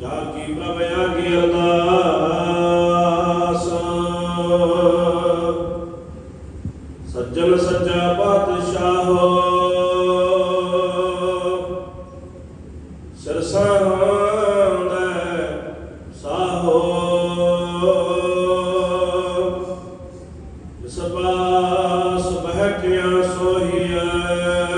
ਜਾ ਕੀ ਪ੍ਰਭ ਆਗੇ ਅਰਦਾਸ? ਸੱਜਣ ਸੱਚਾ ਪਾਤਸ਼ਾਹ ਸਰਸਾਂਦ ਸਾਹੋ। ਜਿਸ ਪਾਸ ਸੋਹੀਐ।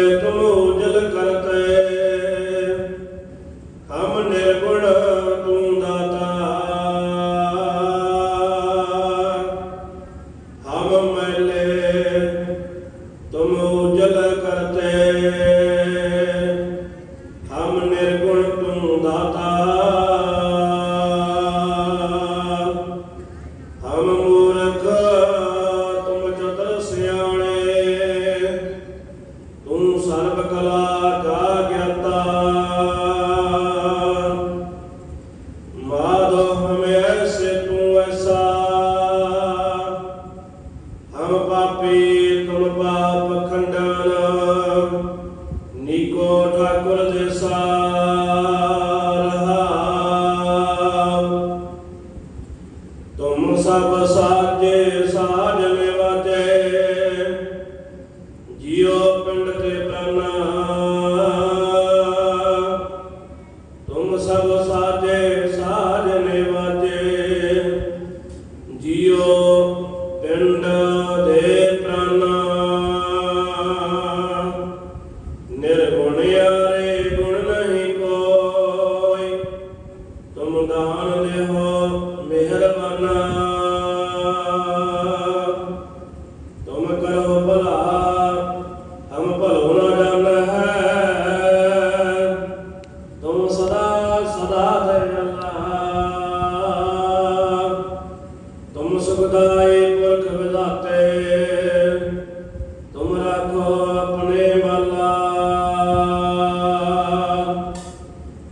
ਜਲ ਉਜਲ ਕਰਤੇ। ਹਮ ਨਿਰਗੁਣ ਤੂੰ ਦਾਤਾ। ਹਮ ਮੂਰਖ, ਤੁਮ ਚਤਰ ਸਿਆਣੇ। ਤੂੰ ਸਰਬ ਕਲਾ ਕਾ ਨਿਕੋ ਠਾਕੁਰ ਦੇਸਾ ਰਹਾਉ ਤੁਮ ਸਭ ਸਾਜੇ ਸਾਜ ਨਿਵਾਜੇ ਜਿਉ ਪਿੰਡ ਤੇ ਪ੍ਰਣਾ। ਤੁਮ ਸਭ ਸਾਜੇ ਸਾਜ ਨਿਵਾਜੇ ਜਿਉ ਪਿੰਡ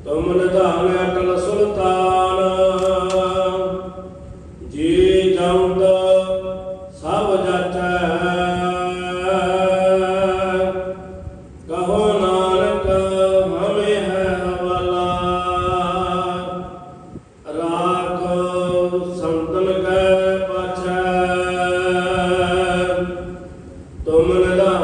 ਤੁਮ ਨਿਧਾਨ ਅਟਲ ਸੁਲਤਾਨ। ਜੀ ਜੰਦ ਸਭ ਜਾਚੈ। ਕਹੋ ਨਾਨਕ ਹਮੇ ਹੈ ਹਵਾਲਾ। ਰਾਖ ਸੰਤਨ ਕੈ ਪਾਛੈ। ਤੁਮ ਨਿਧਾਨ